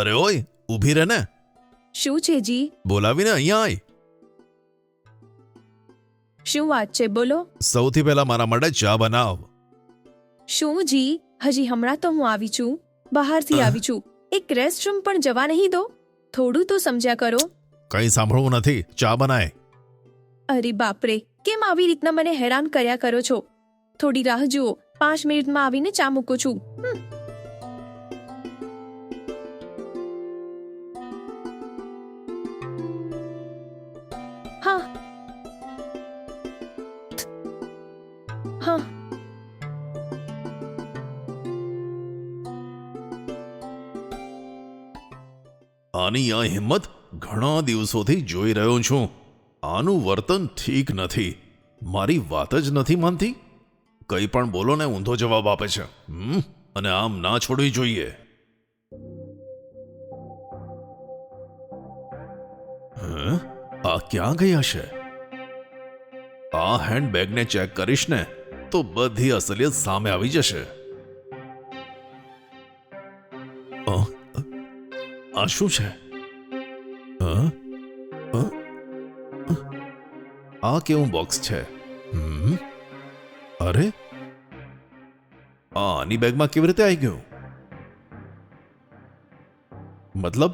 અરે ઓય ઊભી રહે ને. શું છે જી? બોલાવીને અહીંયા આય. શું વાત છે બોલો. સૌથી પહેલા મારા માટે ચા બનાવ. શું જી? હજી હમણાં તો હું આવી છું. બહારથી આવી છું. એક રેસ્ટરૂમ પણ જવા નહીં દો. થોડું તો સમજ્યા કરો. કંઈ સાંભળવું નથી. ચા બનાય. અરે બાપરે કેમ આવી રીતના મને હેરાન કર્યા કરો છો? થોડી રાહ જુઓ. પાંચ મિનિટમાં આવીને ચા મૂકું છું. આની આ હિંમત ઘણા દિવસોથી જોઈ રહ્યો છું. આનું વર્તન ઠીક નથી. મારી વાત જ નથી માનતી. કંઈ પણ બોલો ને ઊંધો જવાબ આપે છે. અને આમ ના છોડવી જોઈએ? આ ક્યાં ગઈ હશે આ હેન્ડબેગને ચેક કરીશ ને, તો બધી અસલિયત સામે આવી જશે. આ શું છે? આ કેવું બોક્સ છે? અરે? આ આની બેગમાં કેવી રીતે આવી ગયું? મતલબ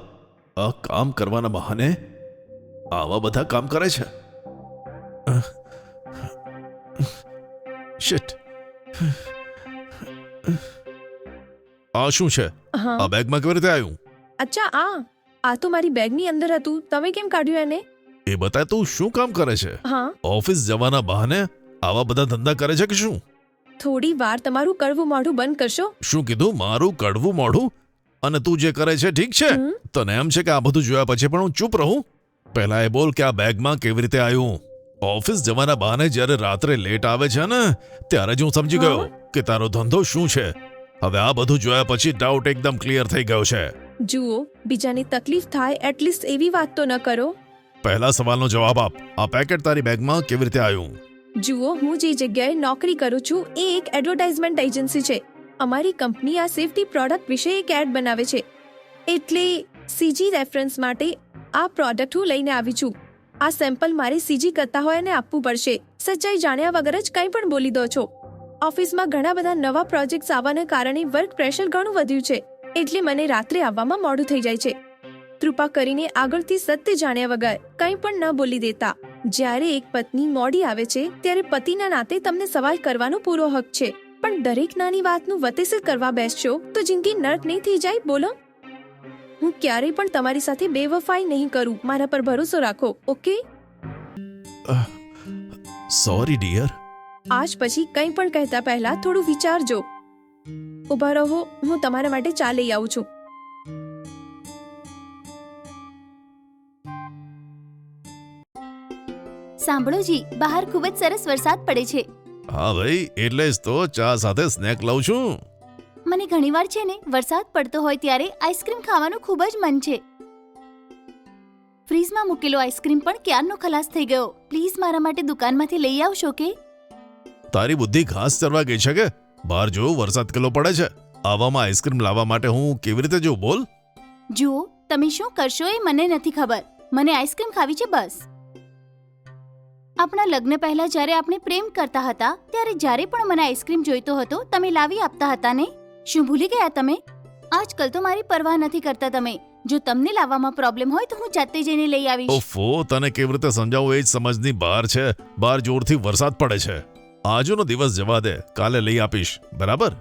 આ કામ કરવાના બહાને આવા બધા કામ કરે છે? શિટ. આ શું છે? આ બેગમાં કેવી રીતે આવ્યું અચ્છા આ આ તો મારી બેગની અંદર હતું. તમે કેમ કાઢ્યું એને? એ બતાય તું શું કામ કરે છે? હા. ઓફિસ જવાના બહાને આવા બધા ધંધા કરે છે કે શું? થોડી વાર તમારું કડવું મોઢું બંધ કરશો. શું કીધું? મારું કડવું મોઢું? અને તું જે કરે છે ઠીક છે? હમ. તને એમ છે કે આ બધું જોયા પછી પણ હું ચૂપ રહું? પહેલા એ બોલ કે આ બેગમાં કેવી રીતે આવ્યું ઓફિસ જવાના બહાને જ્યારે રાત્રે લેટ આવે છે ને ત્યારે જ હું સમજી ગયો હા? કે તારો ધંધો શું છે? હવે આ બધું જોયા પછી ડાઉટ એકદમ ક્લિયર થઈ ગયો છે. જુઓ બીજાની તકલીફ થાય એટલીસ્ટ એવી વાત તો ન કરો. પહેલા સવાલનો જવાબ આપ. આ પેકેટ તારી બેગમાં કેવી રીતે આવ્યું? જુઓ હું જે જગ્યાએ નોકરી કરું છું એ એક એડવર્ટાઇઝમેન્ટ એજન્સી છે. અમારી કંપની આ સેફટી પ્રોડક્ટ વિશે એક એડ બનાવે છે. એટલે સીજી રેફરન્સ માટે આ પ્રોડક્ટ હું લઈને આવી છું. આ સેમ્પલ મારે સીજી કરતા હોય અને આપવું પડશે. સચ્ચાઈ જાણ્યા વગર જ કંઈ પણ બોલી દો છો. ઓફિસમાં ઘણા બધા નવા પ્રોજેક્ટ્સ આવવાના કારણે વર્ક પ્રેશર ઘણું વધ્યું છે. એટલે મને રાત્રે આવવામાં મોડું થઈ જાય છે. કૃપા કરીને આગળથી સત્ય જાણ્યા વગર કંઈ પણ ન બોલી દેતા. જ્યારે એક પત્ની મોડી આવે છે ત્યારે પતિના નાતે તમને સવાલ કરવાનો પૂરો હક છે. પણ દરેક નાની વાતનું વતેસર કરવા બેસશો તો જિંદગી નર્ક નહીં થઈ જાય બોલો? હું ક્યારેય પણ તમારી સાથે બેવફાઈ નહીં કરું. મારા પર ભરોસો રાખો ઓકે? સોરી ડિયર આજ પછી કંઈ પણ કહેતા પહેલા થોડું વિચારજો. ઊભા રહો હું તમારા માટે ચા લઈ આવું છું. સાંભળો જી બહાર ખૂબ જ સરસ વરસાદ પડે છે. હા ભાઈ એટલે જ તો ચા સાથે સ્નેક લઉં છું. મને ઘણીવાર છે ને વરસાદ પડતો હોય ત્યારે આઈસ્ક્રીમ ખાવાનું ખૂબ જ મન છે. ફ્રીઝમાં મૂકેલો આઈસ્ક્રીમ પણ ક્યારનો ખલાસ થઈ ગયો? પ્લીઝ મારા માટે દુકાનમાંથી લઈ આવશો કે? તારી બુદ્ધિ ઘાસ ચરવા ગઈ છે કે? બહાર જો વરસાદ કેટલો પડે છે? આવામાં આઈસ્ક્રીમ લાવવા માટે હું કેવી રીતે જોઉં? બોલ. જુઓ તમે શું કરશો એ મને નથી ખબર. મને આઈસ્ક્રીમ ખાવી છે બસ. આપણા લગ્ન પહેલા જ્યારે આપણે પ્રેમ કરતા હતા ત્યારે જ્યારે પણ મને આઈસ્ક્રીમ જોઈતો હતો તમે લાવી આપતા હતા ને? શું ભૂલી ગયા તમે? આજકાલ તો મારી પરવા નથી કરતા તમે. જો તમને લાવવામાં પ્રોબ્લેમ હોય તો હું જાતે જઈને લઈ આવીશ. ઓફો તને કેવી રીતે સમજાવું? એ જ સમજની બહાર છે. બહાર જોરથી વરસાદ પડે છે. આજનો દિવસ જવા દે. કાલે લઈ આપીશ. બરાબર?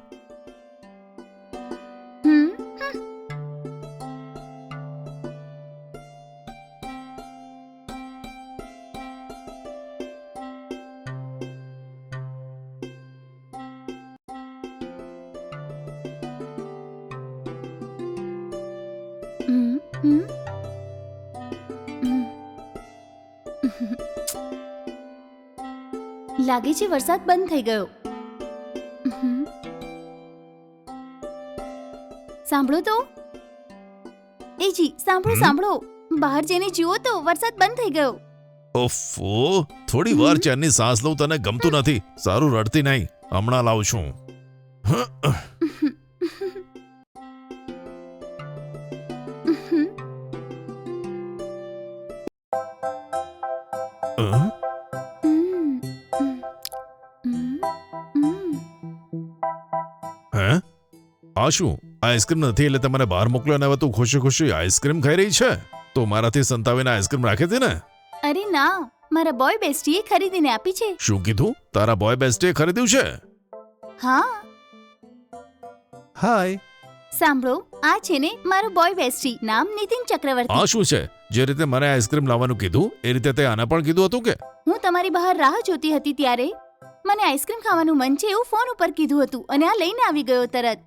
લાગે છે વરસાદ બંધ થઈ ગયો. સાંભળો તો. એ જી સાંભળો સાંભળો. બહાર જઈને જુઓ તો વરસાદ બંધ થઈ ગયો. ઓફો થોડી વાર ચેનની સાસ લઉં તને ગમતું નથી. સારું રડતી નહીં. હમણાં લાવું છું. આ શું આઈસ્ક્રીમ નથી એટલે તમારે બહાર મોકલ્યો અને હવે તું ખુશી ખુશી આઈસ્ક્રીમ ખાઈ રહી છે. તો મારાથી સંતાવીને આઈસ્ક્રીમ રાખી હતી ને? અરે ના મારા બોય બેસ્ટીએ ખરીદીને આપી છે. શું કીધું? તારા બોય બેસ્ટીએ ખરીદ્યું છે? હા. હાય સાંભળો આ છે ને મારો બોય બેસ્ટી નામ નીતિન ચક્રવર્તી. આ શું છે? જે રીતે મને આઈસ્ક્રીમ લાવવાનું કીધું એ રીતે તે આને પણ કીધું હતું કે? હું તમારી બહાર રાહ જોતી હતી ત્યારે. મને આઈસ્ક્રીમ ખાવાનું મન છે એવું ફોન ઉપર કીધું હતું અને આ લઈને આવી ગયો તરત.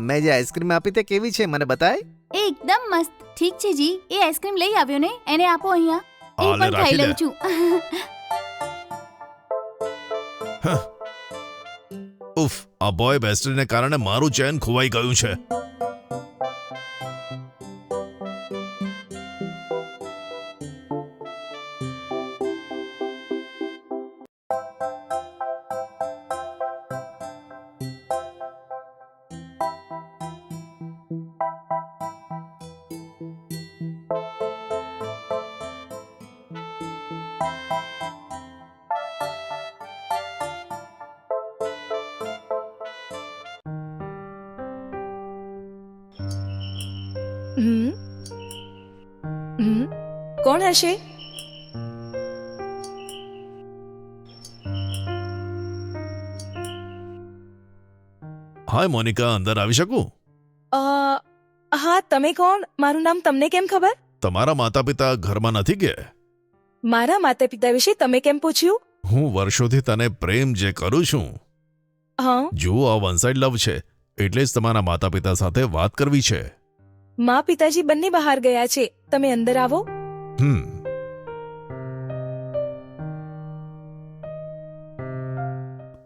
મેં જે આઈસ્ક્રીમ આપી તે કેવી છે મને બતાય? એ એકદમ મસ્ત. ઠીક છે જી. એ આઈસ્ક્રીમ લઈ આવ્યો ને એને આપો અહીંયા. એ હાલે પણ ખાઈ રાખી દે. લઉં છું. ઉફ આ બોય બેસ્ટને કારણે મારું ચેન ખોવાઈ ગયું છે. હમ? કોણ હશે? હાય મોનિકા અંદર આવી શકું? અ, હા તમે કોણ? મારું નામ તમને કેમ ખબર? તમારા માતા પિતા ઘરમાં નથી કે? મારા માતા પિતા વિશે તમે કેમ પૂછ્યું? હું વર્ષોથી તને પ્રેમ જે કરું છું હા. જો આ વન સાઇડ લવ છે એટલે જ તમારા માતા પિતા સાથે વાત કરવી છે. મા પિતાજી બંને બહાર ગયા છે. તમે અંદર આવો. હમ.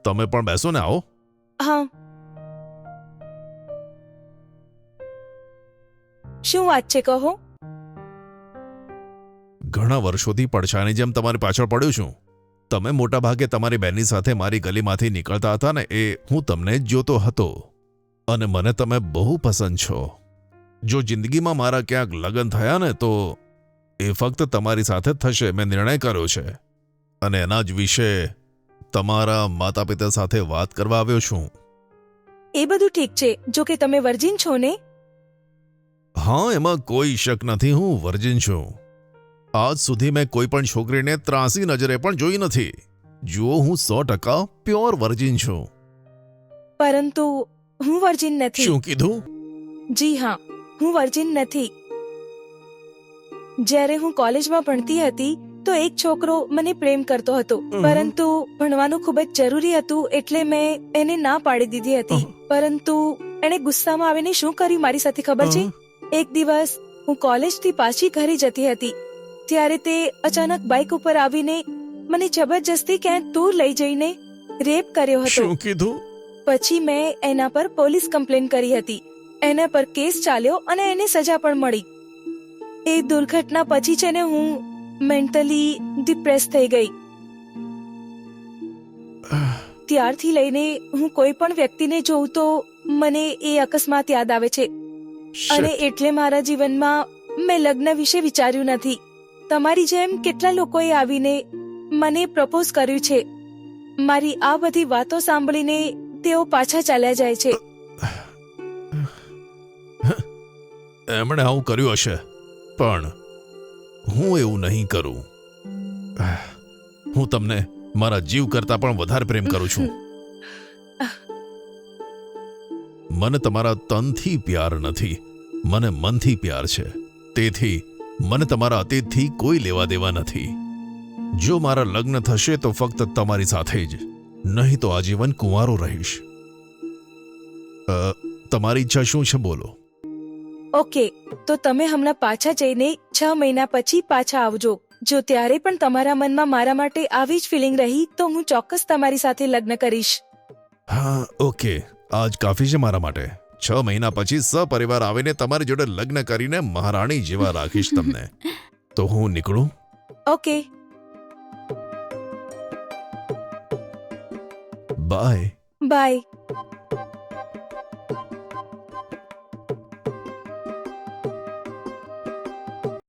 તમે પણ બેસો ને આવો. હા. શું વાત છે કહો? ઘણા વર્ષોથી પડછાની જેમ તમારી પાછળ પડ્યો છું. તમે મોટા ભાગે તમારી બહેનની સાથે મારી ગલીમાંથી નીકળતા હતા ને એ હું તમને જ જોતો હતો. અને મને તમે બહુ પસંદ છો. જો જિંદગીમાં મારા ક્યાંક લગ્ન થયા ને તો એ ફક્ત તમારી સાથે જ થશે મેં નિર્ણય કર્યો છે. અને એના જ વિશે તમારા માતા પિતા સાથે વાત કરવા આવ્યો છું. એ બધું ઠીક છે જો કે તમે વર્જિન છો ને? હા એમાં કોઈ શક નથી હું વર્જિન છું. આજ સુધી મેં કોઈ પણ છોકરીને ત્રાસી નજરે પણ જોઈ નથી. જુઓ હું સો ટકા પ્યોર વર્જિન છું. પરંતુ હું વર્જિન નથી. શું કીધું? જી હા. હું વર્જિન નથી. જ્યારે હું કોલેજમાં ભણતી હતી તો એક છોકરો મને પ્રેમ કરતો હતો. પરંતુ ભણવાનું ખૂબ જ જરૂરી હતું એટલે મેં એને ના પાડી દીધી હતી. પરંતુ એણે ગુસ્સામાં આવીને શું કર્યું મારી સાથે ખબર છે? એક દિવસ હું કોલેજથી પાછી ઘરે જતી હતી. ત્યારે તે અચાનક બાઇક ઉપર આવીને મને જબરજસ્તી ક્યાંક દૂર લઈ જઈને રેપ કર્યો હતો. શું કીધું? પછી મેં એના પર પોલીસ કમ્પ્લેન કરી હતી. એના પર કેસ ચાલ્યો અને એને સજા પણ મળી. એ દુર્ઘટના પછી છે ને હું મેન્ટલી ડિપ્રેસ થઈ ગઈ. ત્યારથી લઈને હું કોઈ પણ વ્યક્તિને જોઉં તો મને એ અકસ્માત યાદ આવે છે. અને એટલે મારા જીવનમાં મેં લગ્ન વિશે વિચાર્યું નથી. તમારી જેમ કેટલા લોકોએ આવીને મને પ્રપોઝ કર્યું છે. મારી આ બધી વાતો સાંભળીને તેઓ પાછા ચાલ્યા જાય છે. એમણે આવું કર્યું હશે, પણ હું એવું નહીં કરું. હું તમને મારા જીવ કરતા પણ વધારે પ્રેમ કરું છું. મને તમારા તનથી પ્યાર નથી, મને મનથી પ્યાર છે. તેથી મને તમારા અતીતથી કોઈ લેવા દેવા નથી. જો મારા લગ્ન થશે તો ફક્ત તમારી સાથે જ, નહીં તો આજીવન કુંવારો રહીશ. તમારી ઈચ્છા શું છે બોલો? ઓકે તો તમે હમણાં પાછા જઈને છ મહિના પછી પાછા આવજો. જો ત્યારે પણ તમારા મનમાં મારા માટે આવી જ ફિલિંગ રહી તો હું ચોક્કસ તમારી સાથે લગ્ન કરીશ. હા ઓકે. આજ કાફી છે મારા માટે. છ મહિના પછી સપરિવાર આવીને તમારી જોડે લગ્ન કરીને મહારાણી જેવા રાખીશ તમને. તો હું નીકળું? ઓકે. બાય. બાય.